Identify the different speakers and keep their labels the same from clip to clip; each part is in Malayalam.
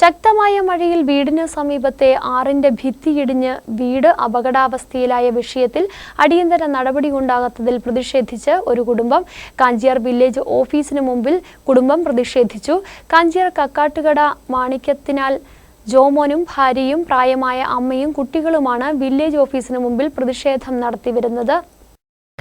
Speaker 1: ശക്തമായ മഴയിൽ വീടിന് സമീപത്തെ ആറിന്റെ ഭിത്തിയിടിഞ്ഞ് വീട് അപകടാവസ്ഥയിലായ വിഷയത്തിൽ അടിയന്തര നടപടി ഉണ്ടാകാത്തതിൽ പ്രതിഷേധിച്ച് ഒരു കുടുംബം. കാഞ്ചിയാർ വില്ലേജ് ഓഫീസിന് മുമ്പിൽ കുടുംബം പ്രതിഷേധിച്ചു. കാഞ്ചിയാർ കക്കാട്ടുകട മാണിക്യത്തിനാൽ ജോമോനും ഭാര്യയും പ്രായമായ അമ്മയും കുട്ടികളുമാണ് വില്ലേജ് ഓഫീസിന് മുമ്പിൽ പ്രതിഷേധം നടത്തിവരുന്നത്.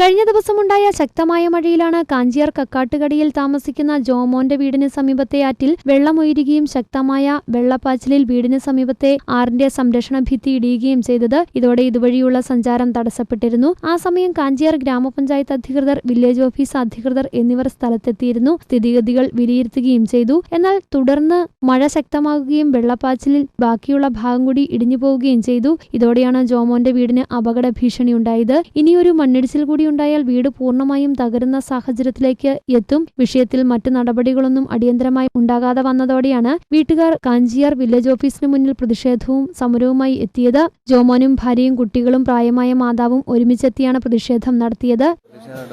Speaker 1: കഴിഞ്ഞ ദിവസമുണ്ടായ ശക്തമായ മഴയിലാണ് കാഞ്ചിയാർ കക്കാട്ടുകടിയിൽ താമസിക്കുന്ന ജോമോന്റെ വീടിന് സമീപത്തെ ആറ്റിൽ വെള്ളമൊഴുകുകയും ശക്തമായ വെള്ളപ്പാച്ചിലിൽ വീടിന് സമീപത്തെ ആറിന്റെ സംരക്ഷണ ഭിത്തി ഇടിയുകയും ചെയ്തത്. ഇതോടെ ഇതുവഴിയുള്ള സഞ്ചാരം തടസ്സപ്പെട്ടിരുന്നു. ആ സമയം കാഞ്ചിയാർ ഗ്രാമപഞ്ചായത്ത് അധികൃതർ വില്ലേജ് ഓഫീസ് അധികൃതർ എന്നിവർ സ്ഥലത്തെത്തിയിരുന്നു. സ്ഥിതിഗതികൾ വിലയിരുത്തുകയും ചെയ്തു. എന്നാൽ തുടർന്ന് മഴ ശക്തമാകുകയും വെള്ളപ്പാച്ചിലിൽ ബാക്കിയുള്ള ഭാഗം കൂടി ഇടിഞ്ഞു പോവുകയും ചെയ്തു. ഇതോടെയാണ് ജോമോന്റെ വീടിന് അപകട ഭീഷണി ഉണ്ടായത്. ഇനിയൊരു മണ്ണിടിച്ചിൽ കൂടി ഉണ്ടായാൽ വീട് പൂർണമായും തകരുന്ന സാഹചര്യത്തിലേക്ക് എത്തും. വിഷയത്തിൽ മറ്റു നടപടികളൊന്നും അടിയന്തരമായി ഉണ്ടാകാതെ വന്നതോടെയാണ് വീട്ടുകാർ കാഞ്ചിയാർ വില്ലേജ് ഓഫീസിന് മുന്നിൽ പ്രതിഷേധവും സമരവുമായി എത്തിയത്. ജോമോനും ഭാര്യയും കുട്ടികളും പ്രായമായ മാതാവും ഒരുമിച്ചെത്തിയാണ് പ്രതിഷേധം നടത്തിയത്.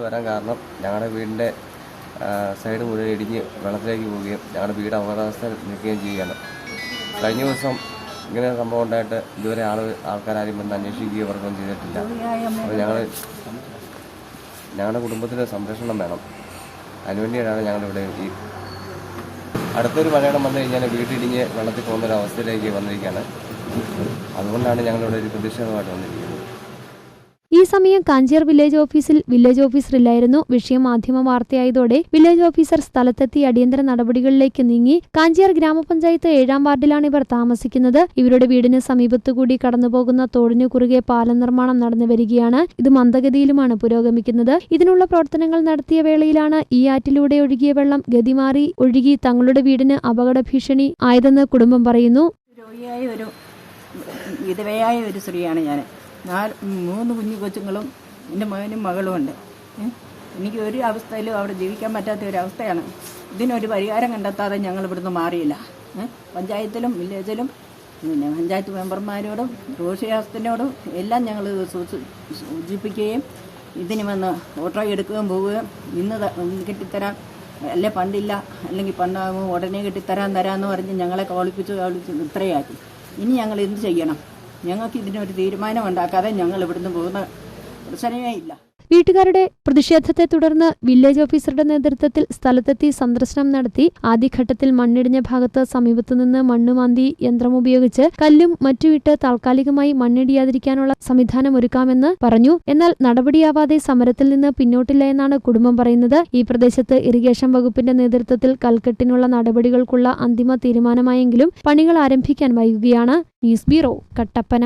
Speaker 2: വരാൻ കാരണം ഞങ്ങളുടെ വീടിന്റെ സൈഡ് മുഴുവൻ ഇടിഞ്ഞ് വെള്ളത്തിലേക്ക് പോവുകയും ഞങ്ങളുടെ വീട് അപകടാവസ്ഥയിൽ നിൽക്കുകയും ചെയ്യുകയാണ്. കഴിഞ്ഞ ദിവസം ഇങ്ങനെ സംഭവം ഉണ്ടായിട്ട് ഇതുവരെ ആൾ ആൾക്കാരും വന്ന് അന്വേഷിക്കുകയോ വർക്കൊന്നും ചെയ്തിട്ടില്ല. അപ്പോൾ ഞങ്ങൾ ഞങ്ങളുടെ കുടുംബത്തിന് സംരക്ഷണം വേണം. അതിനുവേണ്ടിയാണ് ഞങ്ങളിവിടെ ഈ അടുത്തൊരു മലയാളം വന്നു കഴിഞ്ഞാൽ വീട്ടിലിടിഞ്ഞ് വെള്ളത്തിൽ പോകുന്ന ഒരു അവസ്ഥയിലേക്ക് വന്നിരിക്കുകയാണ്. അതുകൊണ്ടാണ് ഞങ്ങളിവിടെ ഒരു പ്രതിഷേധമായിട്ട് വന്നിരിക്കുന്നത്.
Speaker 1: ഈ സമയം കാഞ്ചിയാർ വില്ലേജ് ഓഫീസിൽ വില്ലേജ് ഓഫീസർ ഇല്ലായിരുന്നു. വിഷയം മാധ്യമ വാർത്തയായതോടെ വില്ലേജ് ഓഫീസർ സ്ഥലത്തെത്തി അടിയന്തര നടപടികളിലേക്ക് നീങ്ങി. കാഞ്ചിയാർ ഗ്രാമപഞ്ചായത്ത് ഏഴാം വാർഡിലാണ് ഇവർ താമസിക്കുന്നത്. ഇവരുടെ വീടിന് സമീപത്തുകൂടി കടന്നുപോകുന്ന തോടിനു കുറുകെ പാലം നിർമ്മാണം നടന്നു വരികയാണ്. ഇത് മന്ദഗതിയിലുമാണ് പുരോഗമിക്കുന്നത്. ഇതിനുള്ള പ്രവർത്തനങ്ങൾ നടത്തിയ വേളയിലാണ് ഈ ആറ്റിലൂടെ ഒഴുകിയ വെള്ളം ഗതിമാറി ഒഴുകി തങ്ങളുടെ വീടിന് അപകട ഭീഷണി ആയതെന്ന് കുടുംബം പറയുന്നു.
Speaker 3: വിധവയായ ഒരു സ്ത്രീയാണ് ഞാൻ നാല് മൂന്ന് കുഞ്ഞു കൊച്ചുങ്ങളും എന്റെ മകനും മകളും ഉണ്ട്. എനിക്ക് ഒരു അവസ്ഥയിലും അവിടെ ജീവിക്കാൻ പറ്റാത്ത ഒരു അവസ്ഥയാണ്. ഇതിനൊരു പരിഹാരം കണ്ടെത്താതെ ഞങ്ങൾ ഇവിടുന്ന് മാറിയില്ല. പഞ്ചായത്തിലും വില്ലേജിലും പിന്നെ പഞ്ചായത്ത് മെമ്പർമാരോടും റോഷിയാസത്തിനോടും എല്ലാം ഞങ്ങൾ സൂചിപ്പിക്കുകയും ഇതിന് വന്ന് ഓട്ടോ എടുക്കുകയും പോവുകയും ഇന്ന് കിട്ടിത്തരാം അല്ലെ പണ്ടില്ല അല്ലെങ്കിൽ പണ്ടാകും ഉടനെ കിട്ടിത്തരാൻ തരാമെന്ന് പറഞ്ഞ് ഞങ്ങളെ കോളിപ്പിച്ച് കോളിപ്പിച്ച് ഇത്രയാക്കി. ഇനി ഞങ്ങൾ എന്ത് ചെയ്യണം? ഞങ്ങൾക്ക് ഇതിനൊരു തീരുമാനം ഉണ്ടാക്കാതെ ഞങ്ങൾ ഇവിടുന്ന് പോകുന്ന പ്രശ്നമേ ഇല്ല.
Speaker 1: വീട്ടുകാരുടെ പ്രതിഷേധത്തെ തുടർന്ന് വില്ലേജ് ഓഫീസറുടെ നേതൃത്വത്തിൽ സ്ഥലത്തെത്തി സന്ദർശനം നടത്തി ആദ്യഘട്ടത്തിൽ മണ്ണിടിഞ്ഞ ഭാഗത്ത് സമീപത്തുനിന്ന് മണ്ണുമാന്തി യന്ത്രമുപയോഗിച്ച് കല്ലും മറ്റുവിട്ട് താൽക്കാലികമായി മണ്ണിടിയാതിരിക്കാനുള്ള സംവിധാനം ഒരുക്കാമെന്ന് പറഞ്ഞു. എന്നാൽ നടപടിയാവാതെ സമരത്തിൽ നിന്ന് പിന്നോട്ടില്ല എന്നാണ് കുടുംബം പറയുന്നത്. ഈ പ്രദേശത്ത് ഇറിഗേഷൻ വകുപ്പിന്റെ നേതൃത്വത്തിൽ കൽക്കെട്ടിനുള്ള നടപടികൾക്കുള്ള അന്തിമ തീരുമാനമായെങ്കിലും പണികൾ ആരംഭിക്കാൻ വൈകുകയാണ്. News bureau Kattappana.